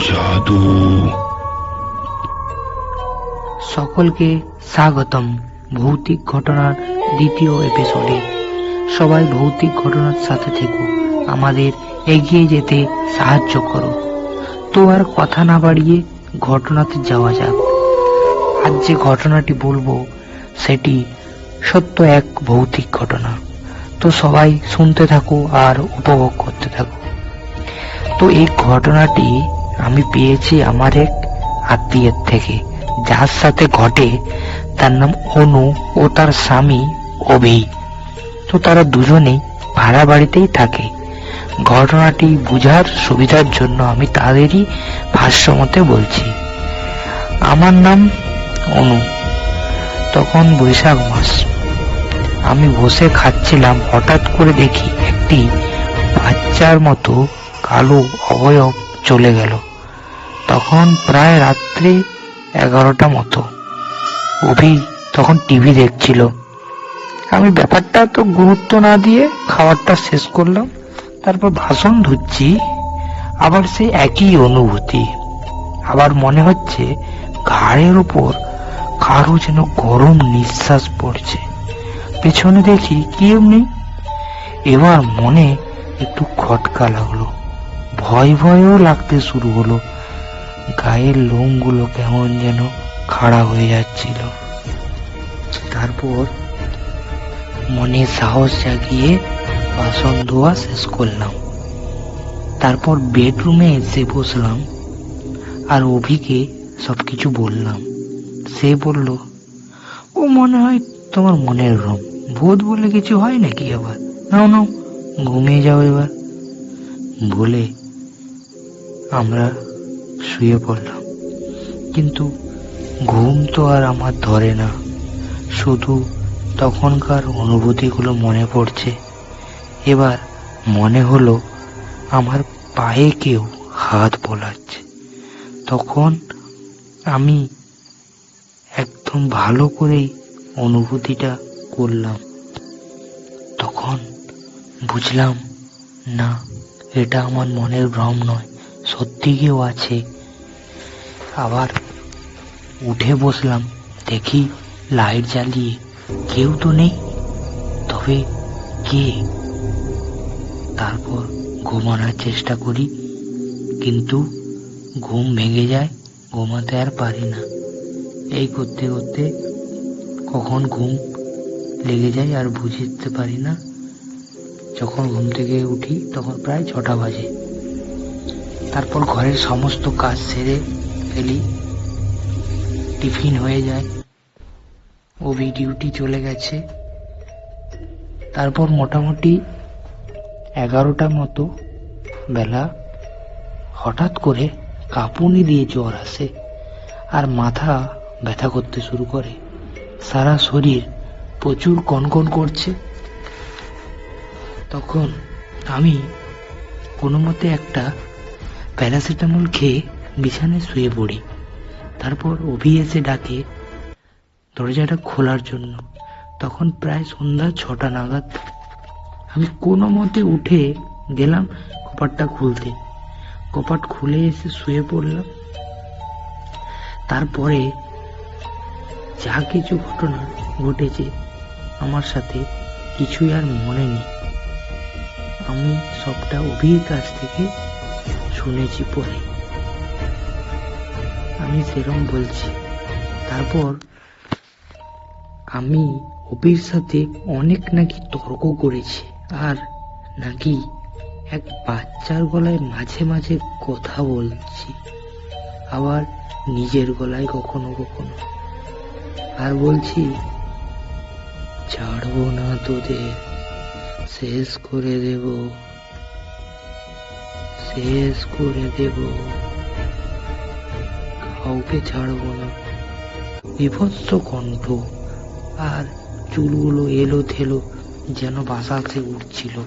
জাদু। সকলকে স্বাগতম ভৌতিক ঘটনার দ্বিতীয় এপিসোডে সবাই ভৌতিক ঘটনার সাথে থেকো, আমাদের এগিয়ে যেতে সাহায্য করো। তো আর কথা না বাড়িয়ে ঘটনাতে যাওয়া যাক। আজ যে ঘটনাটি বলব, সেটি সত্য এক ভৌতিক ঘটনা। তো সবাই শুনতে থাকো আর উপভোগ করতে থাকো। তো এই ঘটনাটি আমি পেয়েছি আমার এক আত্মীয়ের থেকে, যার সাথে ঘটে তার নাম অনু ও তার স্বামী অভি। তো তারা দুজনেই ভাড়া বাড়িতেই থাকে। ঘটনাটি বুঝার সুবিধার জন্য আমি তাদেরই ভাষ্য মতে বলছি। আমার নাম অনু। তখন বৈশাখ মাস। আমি বসে খাচ্ছিলাম, হঠাৎ করে দেখি একটি বাচ্চার মতো কালো অবয়ব চলে গেল। তখন প্রায় রাত্রি এগারোটা মতো। অভি তখন টিভি দেখছিল। আমি ব্যাপারটা তো গুরুত্ব না দিয়ে খাবারটা শেষ করলাম। তারপর ভাষণ ধুচ্ছি আবার সে একই অনুভূতি। আবার মনে হচ্ছে ঘাড়ের উপর কারও যেন গরম নিঃশ্বাস পড়ছে। পেছনে দেখি কেউ নেই। এবার মনে একটু খটকা লাগল। ভয় ভয়ও লাগতে শুরু হলো। গায়ের লোমগুলো কেমন যেন খাড়া হয়ে যাচ্ছিল। তারপর মনে সাহস জাগিয়ে বাসন ধোয়া শেষ করলাম। তারপর বেডরুমে এসে বসলাম আর অভিকে সবকিছু বললাম। সে বলল, ও মনে হয় তোমার মনের রম। ভূত বলে কিছু হয় নাকি আবার? নাও নাও, ঘুমিয়ে যাও এবার। বলে আমরা শুয়ে পড়লাম। কিন্তু ঘুম তো আর আমার ধরে না। শুধু তখনকার অনুভূতিগুলো মনে পড়ছে। এবার মনে হলো আমার পায়ে কেউ হাত বোলাচ্ছে। তখন আমি একদম ভালো করেই অনুভূতিটা করলাম। তখন বুঝলাম, না, এটা আমার মনের ভ্রম নয়। সত্যি কেউ আছে আবার উঠে বসলাম, দেখি লাইট জ্বালিয়ে কেউ তো নেই। তবে কে? তারপর ঘুমানোর চেষ্টা করি, কিন্তু ঘুম ভেঙে যায়, ঘুমাতে আর পারি না। এই করতে করতে কখন ঘুম লেগে যায় আর বুঝতে পারি না। যখন ঘুম থেকে উঠি, তখন প্রায় ছটা বাজে। তারপর ঘরের সমস্ত কাজ সেরে ফেলি। টিফিন হয়ে যায়। ওভি ডিউটি চলে গেছে। তারপর মোটামুটি এগারোটা মতো বেলা। হঠাৎ করে কাঁপুনি দিয়ে জ্বর আসে আর মাথা ব্যথা করতে শুরু করে। সারা শরীর প্রচুর কনকন করছে। তখন আমি কোনো মতে একটা প্যারাসিটামল খেয়ে বিছানায় শুয়ে পড়ি। তারপর অভি এসে ডাকে, দরজাটা খোলার জন্য। তখন প্রায় সন্ধ্যা ছটা নাগাদ আমি কোনো মতে উঠে গেলাম কপাটটা খুলতে। কপাট খুলে এসে শুয়ে পড়লাম। তারপরে যা কিছু ঘটনা ঘটেছে আমার সাথে কিছুই আর মনে নেই। আমি সবটা অভির কাছ থেকে শুনেছি পরে। আমি সেরম বলছি, তারপর আমি অভির সাথে অনেক নাকি তর্ক করেছি, আর নাকি এক বাচ্চার গলায় মাঝে মাঝে কথা বলছি, আবার নিজের গলায় কখনো কখনো। আর বলছি, ছাড়বো না তোদের, শেষ করে দেব, শেষ করে দেব। কাউকে ছাড়বো না। বিভৎস কণ্ঠ আর চুলগুলো এলো থেলো যেন বাসাতে উঠছিল।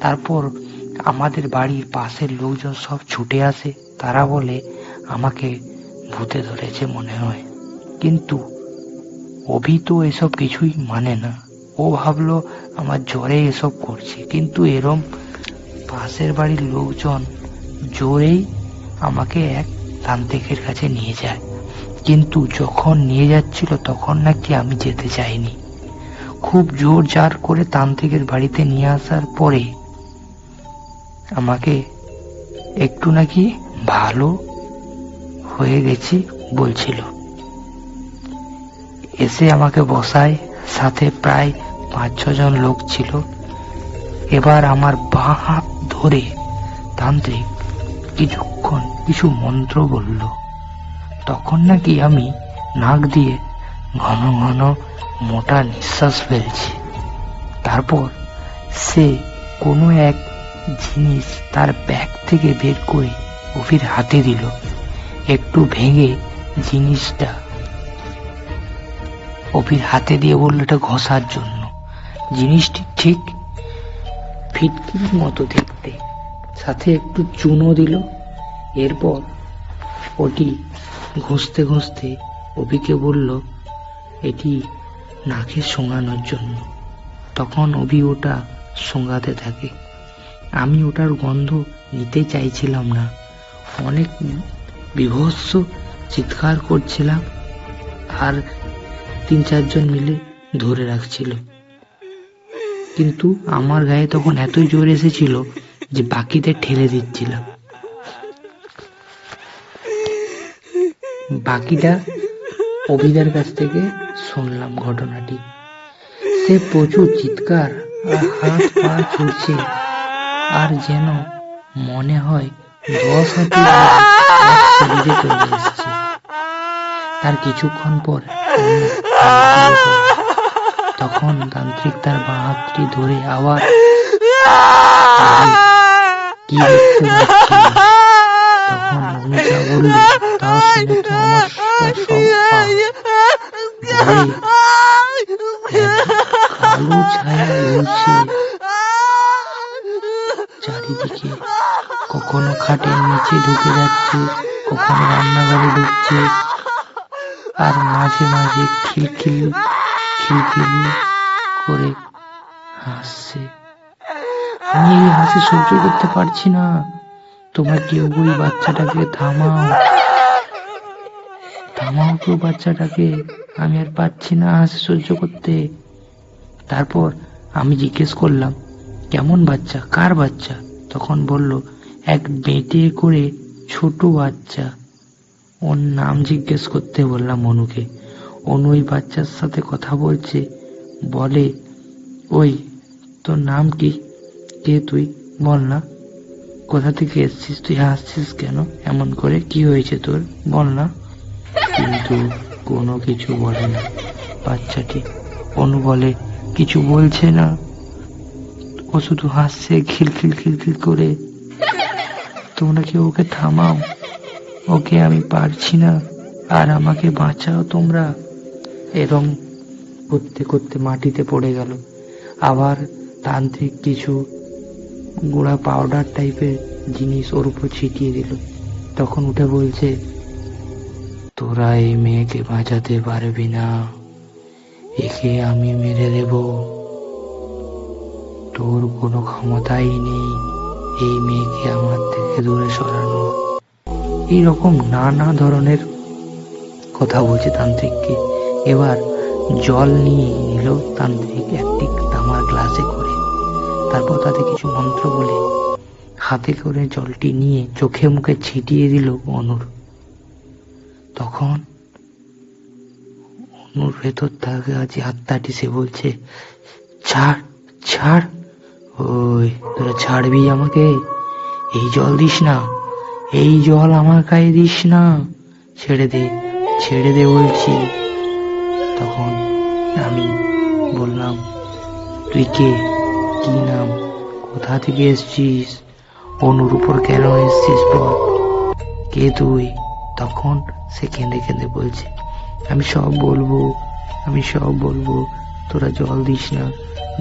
তারপর আমাদের বাড়ির পাশের লোকজন সব ছুটে আসে। তারা বলে, আমাকে ভূতে ধরেছে মনে হয়। কিন্তু অভি তো এসব কিছুই মানে না। ও ভাবলো, আমার জ্বরে এসব করছে। কিন্তু এরম পাশের বাড়ির লোকজন জোরেই আমাকে এক তান্ত্রিকের কাছে নিয়ে যায়। কিন্তু যখন নিয়ে যাচ্ছিল, তখন নাকি আমি যেতে চাইনি। খুব জোর জার করে তান্ত্রিকের বাড়িতে নিয়ে আসার পরে আমাকে একটু নাকি ভালো হয়ে গেছি বলছিল। এসে আমাকে বসায়, সাথে প্রায় পাঁচ ছজন লোক ছিল। এবার আমার বাঁ হাত ধরে তান্ত্রিক কিছুক্ষণ কিছু মন্ত্র বলল। তখন নাকি আমি নাক দিয়ে ঘন ঘন মোটা নিঃশ্বাস ফেলছি। তারপর সে কোনো এক জিনিস তার ব্যাগ থেকে বের করে অভির হাতে দিল। একটু ভেঙে জিনিসটা অভির হাতে দিয়ে বলল, এটা ঘষার জন্য। জিনিসটি ঠিক ফিটকির মতো দেখতে। সাথে একটু চুনও দিল। এরপর ওটি ঘষতে ঘষতে অভিকে বলল, এটি নাকে শোঙানোর জন্য। তখন অভি ওটা শোঙাতে থাকে। আমি ওটার গন্ধ নিতে চাইছিলাম না। অনেক বিভৎস চিৎকার করছিলাম আর তিন চারজন মিলে ধরে রাখছিল। কিন্তু আমার গায়ে তখন এতই জোর এসেছিল যে বাকিদের ঠেলে দিচ্ছিলাম। বাকিটা অভিদার কাছ থেকে শুনলাম ঘটনাটি সে প্রচুর চিৎকার আর হাত পা ছুটছে আর যেন মনে হয় দশ হাতে চলে এসছে তার কিছুক্ষণ পর। তখন তান্ত্রিক তার বাঁ হাতটি ধরে আবার কি দেখতে পাচ্ছি চারিদিকে কখনো খাটের নিচে ঢুকে যাচ্ছে কখনো রান্নাঘরে ঢুকছে আর মাঝে মাঝে খিলখিল খিলখিল করে হাসছে আমি এই হাসি সহ্য করতে পারছি না তোমরা কেউ ওই বাচ্চাটাকে থামাও। থামাও কেউ বাচ্চাটাকে, আমি আর পাচ্ছি না হাসি সহ্য করতে। তারপর আমি জিজ্ঞেস করলাম, কেমন বাচ্চা? কার বাচ্চা? তখন বলল, এক বেটে করে ছোট বাচ্চা। ওর নাম জিজ্ঞেস করতে বললাম অনুকে। অনু ওই বাচ্চার সাথে কথা বলছে, বলে, ওই, তোর নাম কি? কে তুই? বল না। কোথা থেকে এসছিস? তুই হাসছিস কেন? এমন করে কি হয়েছে তোর? বল না। কিন্তু কোনো কিছু বলে না। বাচ্চাটি অনু বলে, কিছু বলছে না। ও শুধু হাসছে খিলখিল খিলখিল করে। তোমরা কি ওকে থামাও? ওকে আমি পারছি না। আর আমাকে বাঁচাও তোমরা। এরম করতে করতে মাটিতে পড়ে গেল। আবার তান্ত্রিক কিছু গুঁড়া পাউডার টাইপের জিনিস ওর উপর ছিটিয়ে দিল। তখন উঠে বলছে, তোরা এই মেয়েকে বাঁচাতে পারবি না। একে আমি মেরে দেব। তোর কোনো ক্ষমতাই নেই এই মেয়েকে আমার থেকে দূরে সরানো এইরকম নানা ধরনের কথা বলছে তান্ত্রিককে। এবার জল নিয়ে নিল তান্ত্রিক একটি তামার গ্লাসে করে। তারপর তাতে কিছু মন্ত্র বলে হাতে করে জলটি নিয়ে চোখে মুখে ছিটিয়ে দিল অনুর। তখন অনুর ভেতর থাকে আছে আত্মাটি সে বলছে, ছাড় ছাড়, ওই তোরা ছাড়বি আমাকে। এই জল দিস না, এই জল আমার গায়ে দিস না। ছেড়ে দে ছেড়ে দে বলছি। তখন আমি বললাম, তুই কে? কি নাম? কোথা থেকে এসছিস? অনুর উপর কেন এসছিস বল। কে তুই? তখন সে কেঁদে কেঁদে বলছে, আমি সব বলব, আমি সব বলব। তোরা জল দিস না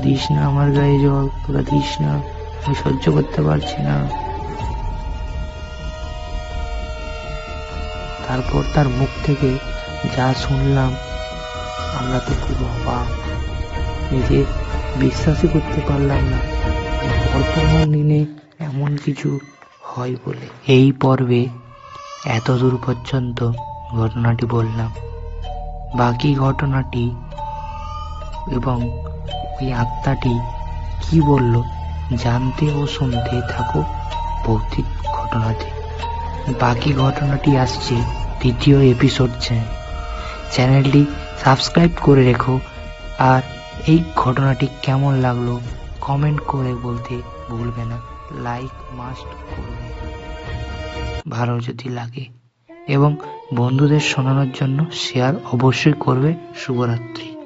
দিস না আমার গায়ে জল। তোরা দিস না, আমি সহ্য করতে পারছি না। তারপর তার মুখ থেকে যা শুনলাম, আমরা তো পুরো অবাক। নিজে বিশ্বাসই করতে পারলাম না। বর্তমান দিনে এমন কিছু হয় বলে। এই পর্বে এত দূর পর্যন্ত ঘটনাটি বললাম। বাকি ঘটনাটি এবং ওই আত্মাটি কি বলল জানতে ও শুনতে থাকো ভৌতিক ঘটনাতে বাকি ঘটনাটি আসছে দ্বিতীয় এপিসোড চ্যানেল চ্যানেলটি সাবস্ক্রাইব করে রেখো আর এই ঘটনাটি কেমন লাগল কমেন্ট করে বলতে ভুলবে না। লাইক মাস্ট করবে। ভালো যদি লাগে। এবং বন্ধুদের শোনানোর জন্য শেয়ার অবশ্যই করবে। শুভরাত্রি।